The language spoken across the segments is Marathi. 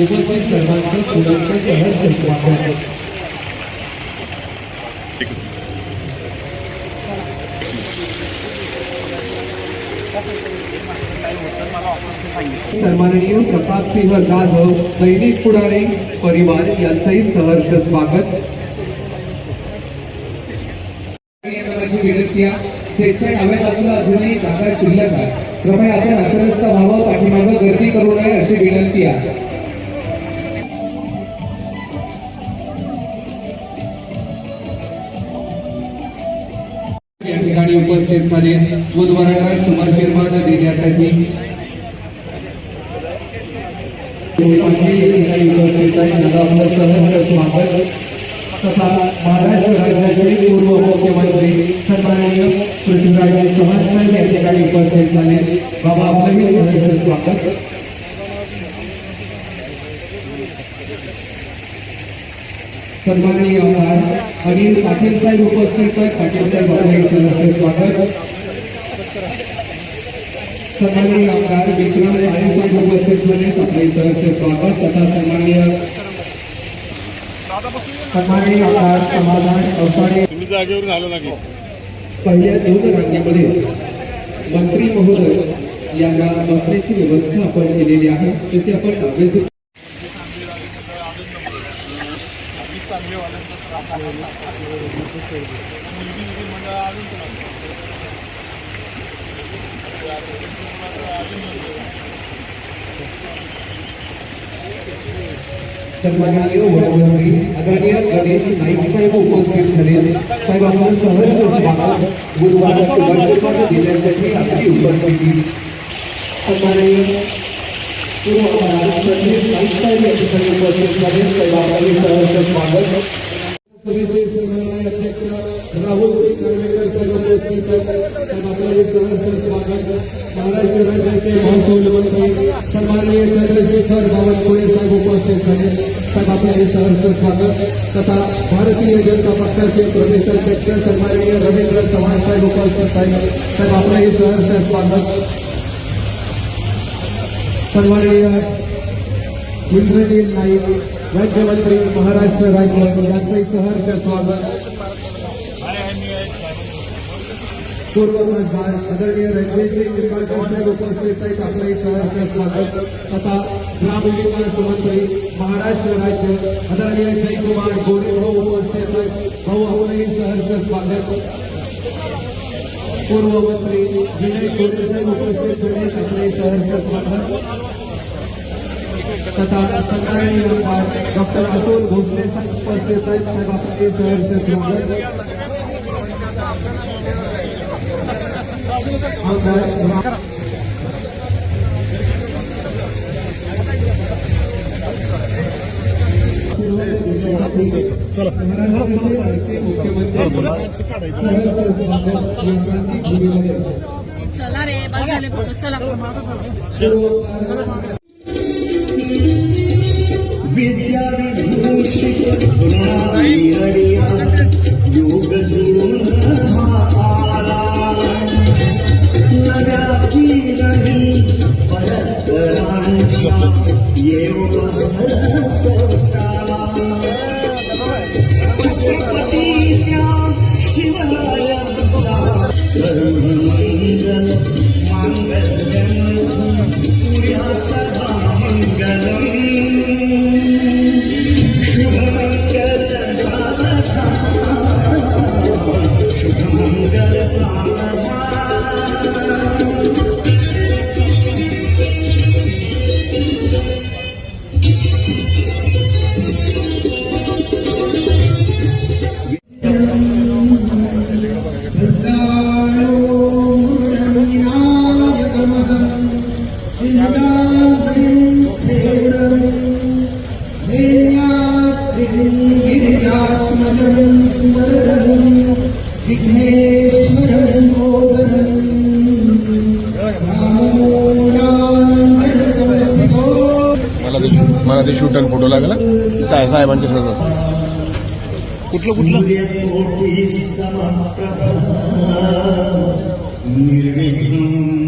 उपस्थित सन्माननीय प्रतापसिंह जाधव सैनिक पुढारी परिवार यांचंही सहर्ष स्वागत. विनंती आहे. डाव्या बाजूला अजूनही जागा शिल्लक आहे. कृपया आपण अस्वस्थ व्हावं पाठीमागं गर्दी करू नये अशी विनंती आहे. ठिकाणी उपस्थित झाले. बुधवारांना शुभाशीर्वाद देण्यासाठी तथा महाराष्ट्र राज्याचे पूर्व मुख्यमंत्री सन्माननीय पृथ्वीराज चव्हाण साहेब या ठिकाणी उपस्थित झाले. बाबा आपलंही स्वागत. सन्माननीय आमदार अनिल पाटील साहेब उपस्थित आहेत. पाटील साहेब सहर्ष स्वागत. सन्माननीय आमदार विक्रम साहेब उपस्थित झाले. आपलंही सहर्ष स्वागत. तथा सन्माननीय सन्माननीय आमदार समाधान अवसाडे पहिल्या दोन रांगेमध्ये मंत्री महोदय यांना बसण्याची व्यवस्था आपण केलेली आहे. तसे आपण सन्माननीय वडवंती आदरणीय गणेश नाईक साहेब उपस्थित झाले साहेब आपण सहर्ष स्वागत गुरुवार शुभाशुभात देण्यासाठी आपली उपस्थिती सन्माननीय पूर्व नाईक साहेब या ठिकाणी उपस्थित झाले साहेब आपले स्वागत राहुल कर्वेकर साहेब उपस्थित आहेत साहेब आपले सहर्ष स्वागत महाराष्ट्र राज्याचे महसूल मंत्री सन्माननीय चंद्रशेखर बावनकुळे साहेब उपस्थित झाले साहेब आपले सहर्ष स्वागत तथा भारतीय जनता पक्षाचे प्रदेश अध्यक्ष सन्माननीय रवींद्र चव्हाण साहेब उपस्थित आहेत साहेब आपले सहर्ष स्वागत सन्माननीय इंद्रनील नाईक राज्यमंत्री महाराष्ट्र राज्य यांचंही सहर्ष स्वागत. पूर्व खासदार आदरणीय रणजितसिंह निंबाळकर साहेब उपस्थित आहेत. आपलंही सहर्ष स्वागत. आता ग्रामविकास मंत्री महाराष्ट्र राज्य आदरणीय जयकुमार गोरे भाऊ उपस्थित आहेत. भाऊ आपलंही सहर्ष स्वागत. पूर्व मंत्री विनय गोरे साहेब उपस्थित झाले आपलंही सहर्ष स्वागत. तथा सन्माननीय आमदार डॉक्टर अतुल भोसले साहेब उपस्थित आहेत साहेब आपले सहर्ष स्वागत मुख्यमंत्री चला रे बस झाले फोटो चला. विद्याविभूषित गुणावीरडिया योग जुळून हा आला नव्या की मला ते शूट आणि फोटो लागला काय साहेबांच्या सगळं कुठलं कुठलं सूर्यकोटी समप्रभा निर्विघ्नं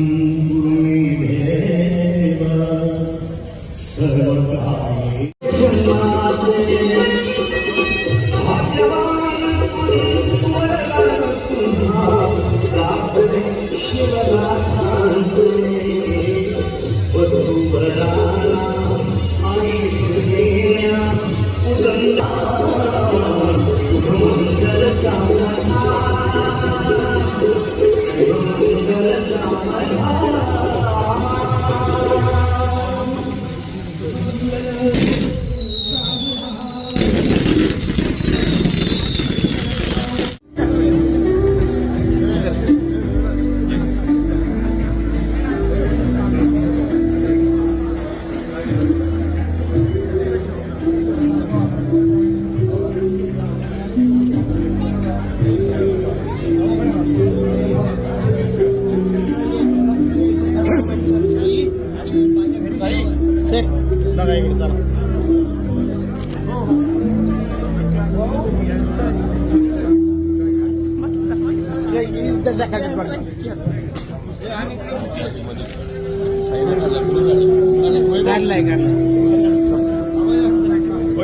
हो,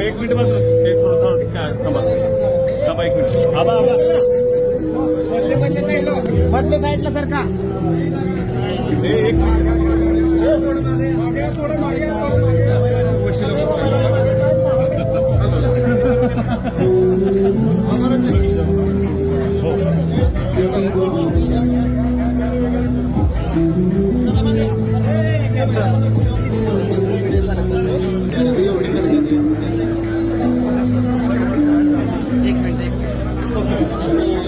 एक मिनिट बस. ते थोडं थोडं थांबा. थांबा एक मिनिट. आबा आबा मधल्या साईडला सरका हे एक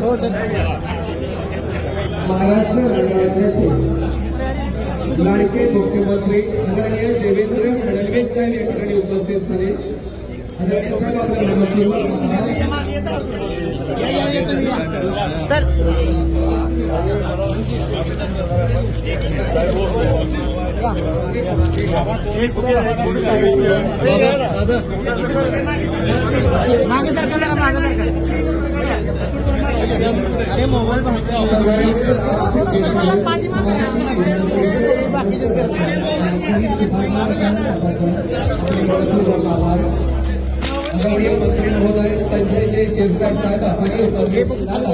हो सर. महाराष्ट्र राज्याचे लाडके मुख्यमंत्री आदरणीय देवेंद्र फडणवीस साहेब या ठिकाणी उपस्थित झाले. आदरणीय साहेब आपल्या नमस्ते सर मागे सरका जरा मागे सरका आदरणीय मंत्री महोदय त्यांच्याशी सिंह शिरसाट साहेब आपली उपस्थित मंत्री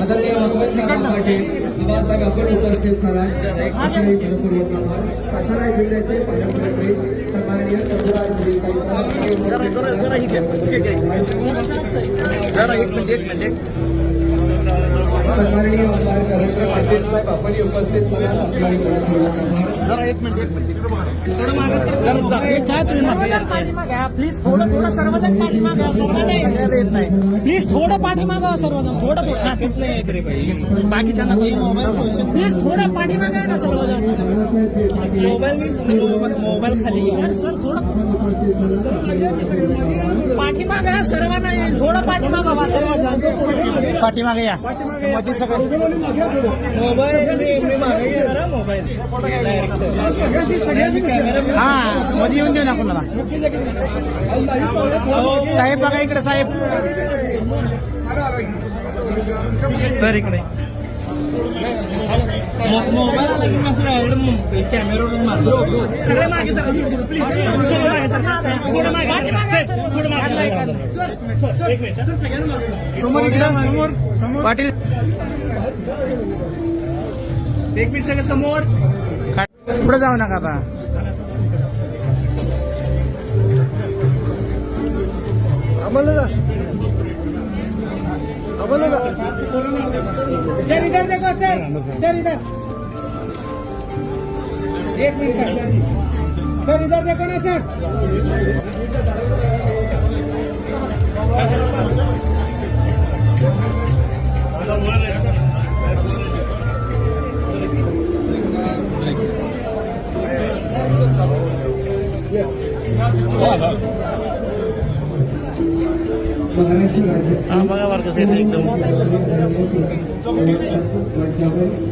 आदरणीय पाटील आपण उपस्थित आपले मनपूर्वक आभार सातारा जिल्ह्याचे पालकमंत्री सन्माननीय चंद्रराज श्री सन्माननीय आमदार नरेंद्र पाटील साहेब आपण उपस्थित प्लीज थोडं थोडं सर्वजण पाठीमागा सर्व नाही. येत नाही. प्लीज थोडं पाठीमागा सर्वजण. थोडं थोडं. हा, तिथलं एक रे बाई. बाकीच्यांना मोबाईल प्लीज थोडं पाठीमागा ना सर्वजण. मोबाईल मोबाईल खाली सर थोडं. पाठीमागा सर्वांना थोडं पाठीमागा वा सर्वजण पाठीमागे या. मध्ये सगळं. हा मध्ये येऊन देऊ ना कोणाला. साहेब बघा इकडे साहेब. सर इकडे. मोबाईल आला की माझं डायरेक्ट कॅमेरावरून सगळे मागे सर प्लीज मागे सर मागे मागे समोर इकडे समोर समोर पाटील एक मिनिट सगळं समोर पुढे जाऊ नका आता सर इधर देखो सर. सर इधर. एक मिनट सर. सर इधर देखो ना सर. राज्य हा